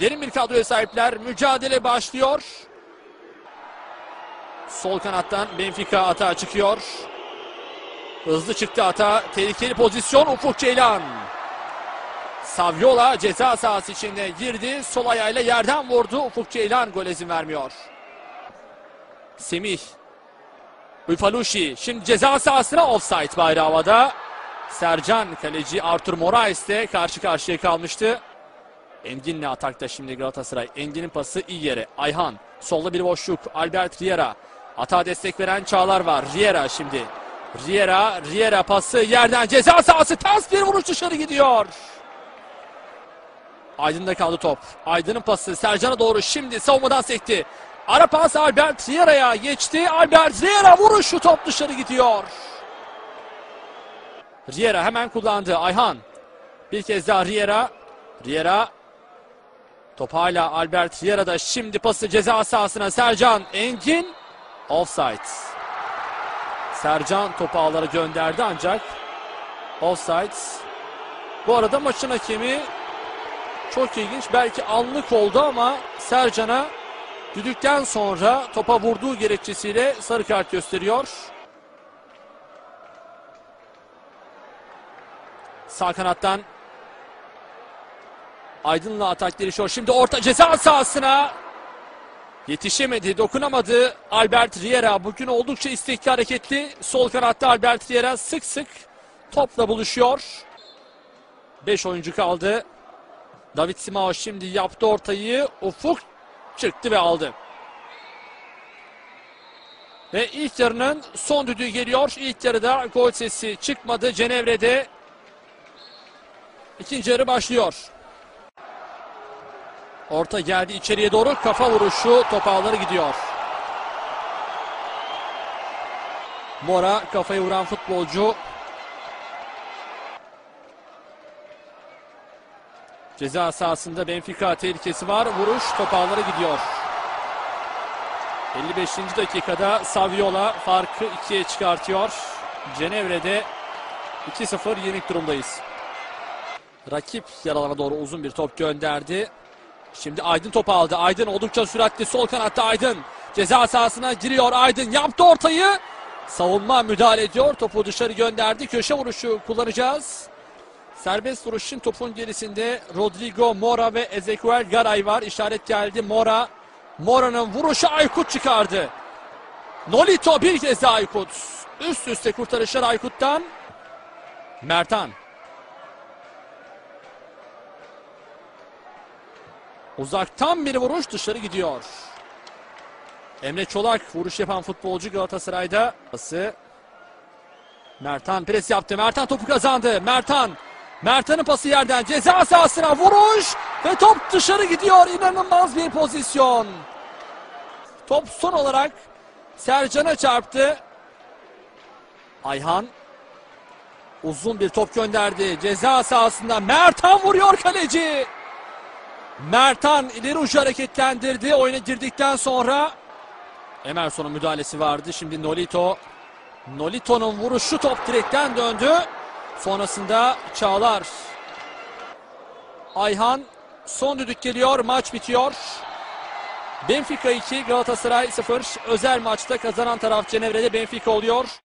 Derin bir kadroya sahipler. Mücadele başlıyor. Sol kanattan Benfica atağa çıkıyor. Hızlı çıktı ata. Tehlikeli pozisyon Ufuk Ceylan. Saviola ceza sahası içinde girdi. Sol ayağıyla yerden vurdu. Ufuk Ceylan gol izin vermiyor. Semih. Ufalushi şimdi ceza sahasına offside bayrağı havada. Sercan kaleci Artur Moraes de karşı karşıya kalmıştı. Engin'le atakta şimdi Galatasaray. Engin'in pası iyi yere. Ayhan. Solda bir boşluk. Albert Riera. Atağa destek veren Çağlar var. Riera şimdi. Riera. Riera pası yerden ceza sahası. Ters bir vuruş dışarı gidiyor. Aydın'da kaldı top. Aydın'ın pası Sercan'a doğru şimdi savunmadan sekti. Ara pas Albert Riera'ya geçti. Albert Riera vuruşu top dışarı gidiyor. Riera hemen kullandı. Ayhan. Bir kez daha Riera. Riera. Top hala Albert Riera'da. Şimdi pası ceza sahasına Sercan. Engin. Offside. Sercan topu ağlara gönderdi ancak offside. Bu arada maçın hakemi çok ilginç. Belki anlık oldu ama Sercan'a düdükten sonra topa vurduğu gerekçesiyle sarı kart gösteriyor. Sağ kanattan Aydın'la atak gelişiyor. Şimdi orta ceza sahasına yetişemedi, dokunamadı Albert Riera. Bugün oldukça istekli hareketli. Sol kanatta Albert Riera sık sık topla buluşuyor. 5 oyuncu kaldı. David Simao şimdi yaptı ortayı. Ufuk çıktı ve aldı. Ve ilk yarının son düdüğü geliyor. İlk yarıda gol sesi çıkmadı. Cenevre'de ikinci yarı başlıyor. Orta geldi içeriye doğru. Kafa vuruşu top ağları gidiyor. Mora kafayı vuran futbolcu. Ceza sahasında Benfica tehlikesi var. Vuruş top ağlara gidiyor. 55. dakikada Saviola farkı 2'ye çıkartıyor. Cenevre'de 2-0 yenik durumdayız. Rakip yaralana doğru uzun bir top gönderdi. Şimdi Aydın topu aldı. Aydın oldukça süratli sol kanatta Aydın. Ceza sahasına giriyor Aydın. Yaptı ortayı. Savunma müdahale ediyor. Topu dışarı gönderdi. Köşe vuruşu kullanacağız. Serbest vuruş için topun gerisinde Rodrigo Mora ve Ezequiel Garay var. İşaret geldi Mora. Mora'nın vuruşu Aykut çıkardı. Nolito bir kez daha Aykut. Üst üste kurtarışlar Aykut'tan. Mertan. Uzaktan bir vuruş dışarı gidiyor. Emre Çolak vuruş yapan futbolcu Galatasaray'da. Pası. Mertan pres yaptı. Mertan topu kazandı. Mertan. Mertan'ın pası yerden ceza sahasına vuruş ve top dışarı gidiyor. İnanılmaz bir pozisyon. Top son olarak Sercan'a çarptı. Ayhan uzun bir top gönderdi. Ceza sahasında Mertan vuruyor kaleci. Mertan ileri ucu hareketlendirdi. Oyuna girdikten sonra Emerson'un müdahalesi vardı. Şimdi Nolito. Nolito'nun vuruşu top direkten döndü. Sonrasında Çağlar. Ayhan son düdük geliyor. Maç bitiyor. Benfica 2 Galatasaray 0. Özel maçta kazanan taraf Cenevre'de Benfica oluyor.